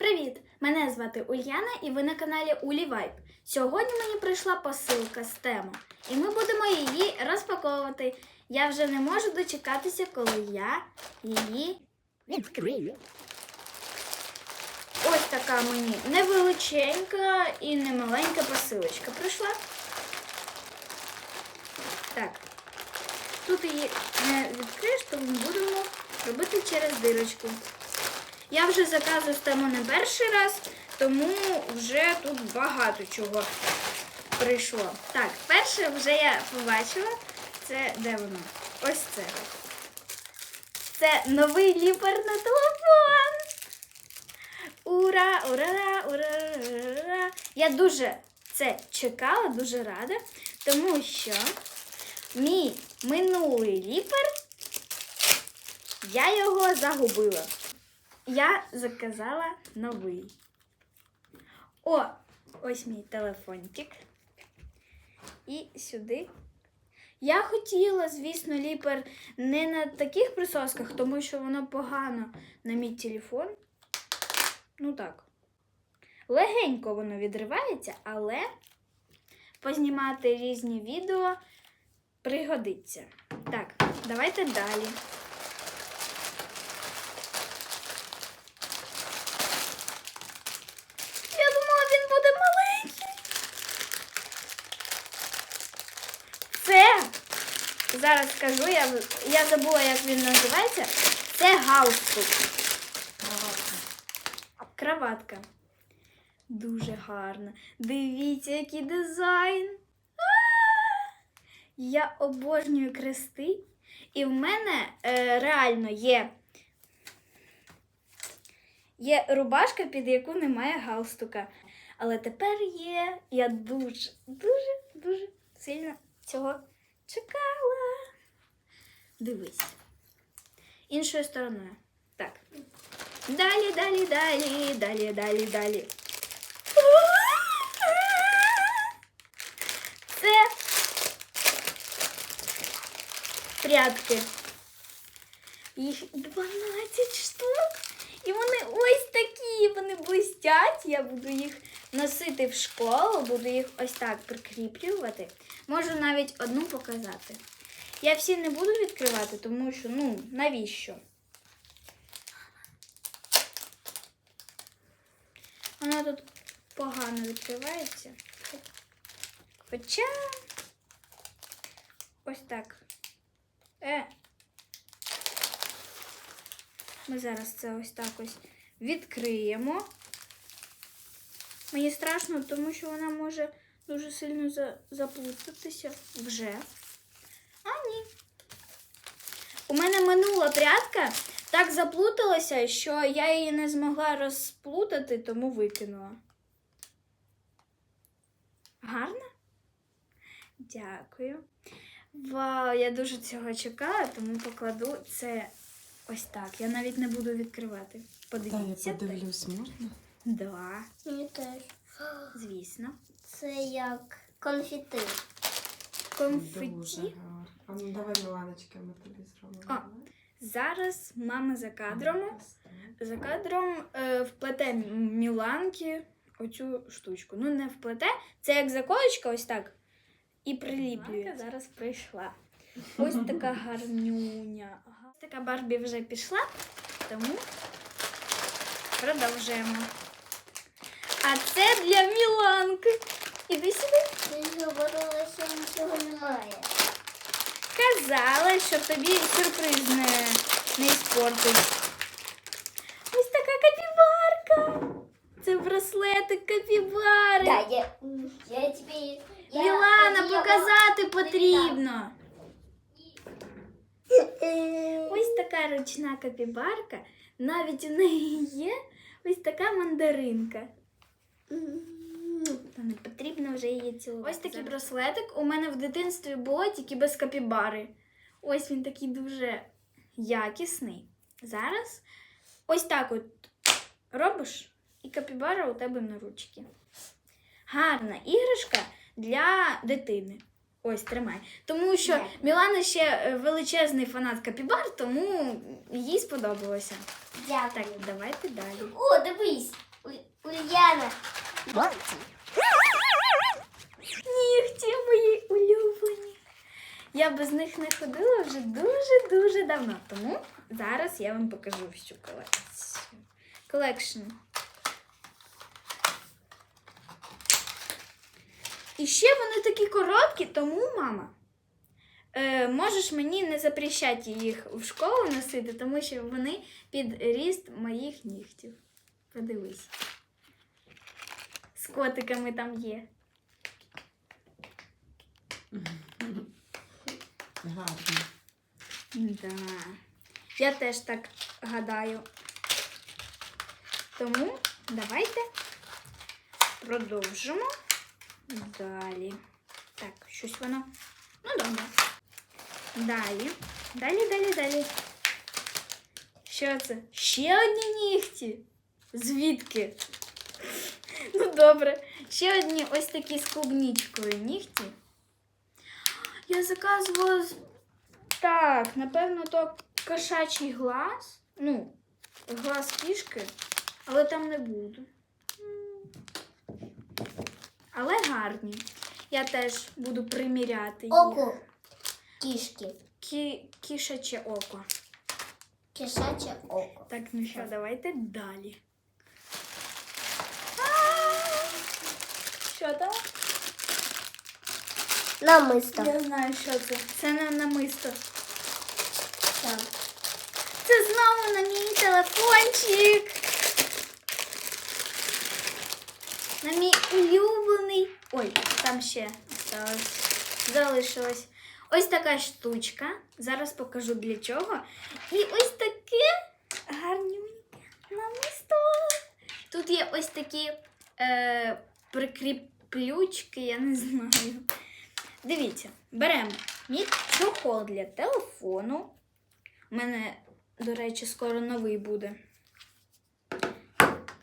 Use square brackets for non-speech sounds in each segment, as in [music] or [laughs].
Привіт! Мене звати Ульяна і ви на каналі Улі Вайб. Сьогодні мені прийшла посилка з тему, і ми будемо її розпаковувати. Я вже не можу дочекатися, коли я її відкрию. Ось така мені невеличенька і немаленька посилочка прийшла. Так. Тут її не відкриєш, тому будемо робити через дирочку. Я вже заказую стему не перший раз, тому вже тут багато чого прийшло. Так, перше вже я побачила. Це де воно? Ось це. Це новий ліпер на телефон. Ура! Ура! Ура! Ура! Я дуже це чекала, дуже рада, тому що мій минулий ліпер я його загубила. Я заказала новий. О, ось мій телефончик. І сюди. Я хотіла, звісно, ліпер не на таких присосках, тому що воно погано на мій телефон. Ну так. Легенько воно відривається, але познімати різні відео пригодиться. Так, давайте далі. Я думала, він буде маленький. Це скажу, я, я забула, як він називається. Це галстук. Краватка. Дуже гарна. Дивіться, який дизайн. Я обожнюю крести. І в мене е, реально є, є рубашка, під яку немає галстука. Але тепер є. Я дуже, дуже, дуже сильно цього чекала. Дивись. Іншою стороною. Так. Далі, далі, далі, далі, далі, далі. Це прятки. Їх 12 штук. І вони ось такі, вони блистять. Я буду їх носити в школу, буду їх ось так прикріплювати. Можу навіть одну показати. Я всі не буду відкривати, тому що, ну, навіщо? Вона тут погано відкривається. Хоча ось так. Е. Ми зараз це ось так ось відкриємо. Мені страшно, тому що вона може дуже сильно заплутатися вже. А ні. У мене минула прядка так заплуталася, що я її не змогла розплутати, тому викинула. Гарно? Дякую. Вау, я дуже цього чекала, тому покладу це ось так. Я навіть не буду відкривати. Та я подивлюсь, можна? Да, Мені теж. звісно. Це як конфіти. Конфеті. А ну давай, Міланочка, ми тобі зробимо. Зараз мама за кадром. За кадром е, вплете Міланки оцю штучку. Ну, не вплете, це як заколочка, ось так. І приліплює. Зараз прийшла. Ось така гарнюня. Ага. Така Барбі вже пішла, тому продовжуємо. А це для Міланки. Іди сюди. Ти говорила, що нічого немає. Казала, щоб тобі сюрприз не, не іспортить. Ось така капібарка. Це браслетик капібари. Да, я, я. Я, Мілана, показати потрібно. [laughs] Ось така ручна капібарка. Навіть у неї є ось така мандаринка. Та не потрібно вже її цілувати. Ось такий браслетик. У мене в дитинстві було тільки без капібари. Ось він такий дуже якісний. Зараз ось так от робиш, і капібара у тебе на ручці. Гарна іграшка для дитини. Ось тримай. Тому що Дякую. Мілана ще е, величезний фанат капібар, тому їй сподобалося. Дякую. Так, давайте далі. О, дивись. Мілана. Нігті мої улюблені. Я без них не ходила вже дуже-дуже давно. Тому зараз я вам покажу всю колекцію. Колекшн. І ще вони такі короткі, тому, мама, е, можеш мені не запрещати їх в школу носити, тому що вони під ріст моїх нігтів. Подивись. Котиками там є. Гарно. Да. Я теж так гадаю. Тому давайте продовжимо далі. Так, щось воно. Ну, добре. Далі. Далі, далі, далі. Що це? Ще одні нігті. Звідки? Ну, добре. Ще одні ось такі з клубнічкою нігті. Я заказувала так, напевно, то кошачий глаз. Ну, глаз кішки, але там не буду. Але гарні. Я теж буду приміряти їх. Око. Кішки. Кі- кішаче око. Кишаче око. Так, ну що, давайте далі. Що там? Намисто. Я знаю, що це. Це не намисто. Так. Це знову на мій телефончик. На мій улюблений. Ой, там ще осталось. залишилось. Ось така штучка. Зараз покажу для чого. І ось таке гарнюньке намисто. Тут є ось такі е, прикріплючки, я не знаю. Дивіться, беремо мій чохол для телефону. У мене, до речі, скоро новий буде. [laughs]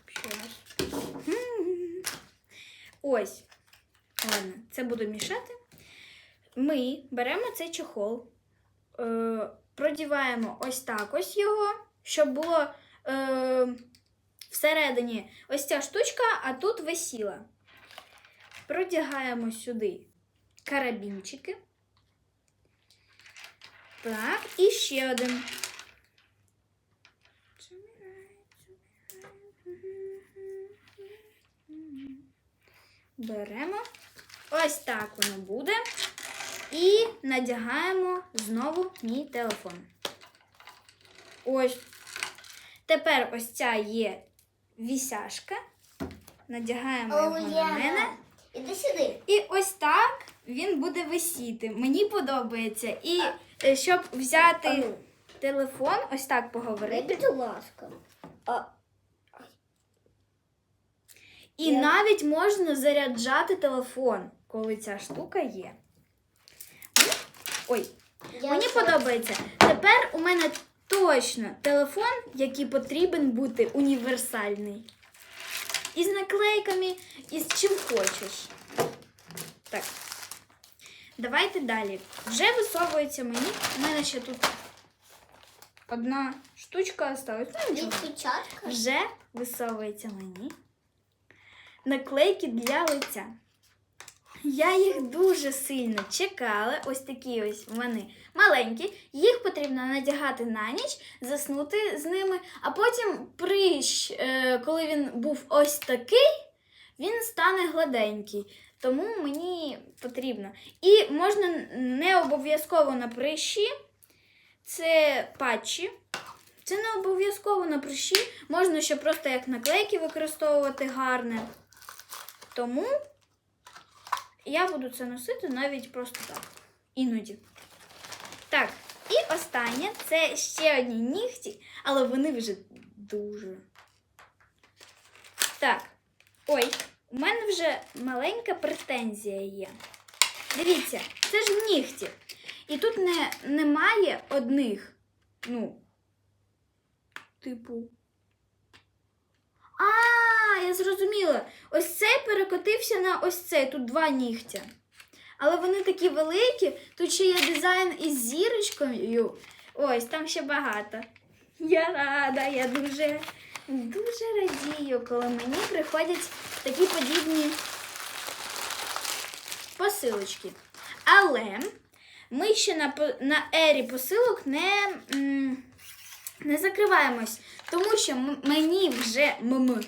Ось. Ладно, це буду мішати. Ми беремо цей чохол, е, продіваємо ось так ось його, щоб було е, всередині ось ця штучка, а тут висіла. Продягаємо сюди карабінчики. Так, і ще один. Беремо. Ось так воно буде. І надягаємо знову мій телефон. Ось. Тепер ось ця є вісяшка. Надягаємо його на мене. Іди сюди. І ось так він буде висіти. Мені подобається. І е, щоб взяти Ану. телефон, ось так поговорити. будь ласка. А, І Я- навіть можна заряджати телефон, коли ця штука є. Ой, я мені все- подобається. Тепер у мене точно телефон, який потрібен бути універсальний. І з наклейками, і з чим хочеш. Так. Давайте далі. Вже висовується мені. У мене ще тут одна штучка осталась. Ну, нічого. Вже висовується мені наклейки для лиця. Я їх дуже сильно чекала. Ось такі ось вони маленькі. Їх потрібно надягати на ніч, заснути з ними, а потім прищ, е, коли він був ось такий, він стане гладенький. Тому мені потрібно. І можна не обов'язково на прищі. Це патчі. Це не обов'язково на прищі. Можна ще просто як наклейки використовувати гарне. Тому я буду це носити навіть просто так. Іноді. Так, і останнє це ще одні нігті, але вони вже дуже. Так. Ой, у мене вже маленька претензія є. Дивіться, це ж нігті. І тут не, немає одних. Ну, типу. А, я зрозуміла. Ось цей перекотився на ось цей. Тут два нігтя. Але вони такі великі. Тут ще є дизайн із зірочкою. Ось, там ще багато. Я рада, я дуже. дуже радію, коли мені приходять такі подібні посилочки. Але ми ще на, на ері посилок не, м, не закриваємось, тому що мені вже м-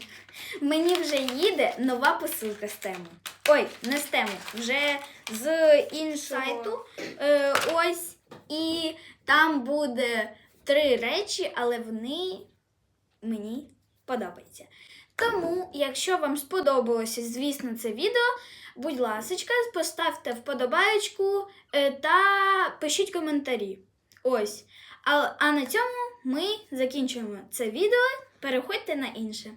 мені вже їде нова посилка з теми. Ой, не з теми, вже з іншого сайту. Е, ось. І там буде три речі, але вони мені подобаються. Тому, якщо вам сподобалося, звісно, це відео, будь ласка, поставте вподобаєчку е, та пишіть коментарі. Ось. А, а на цьому ми закінчуємо це відео. Переходьте на інше.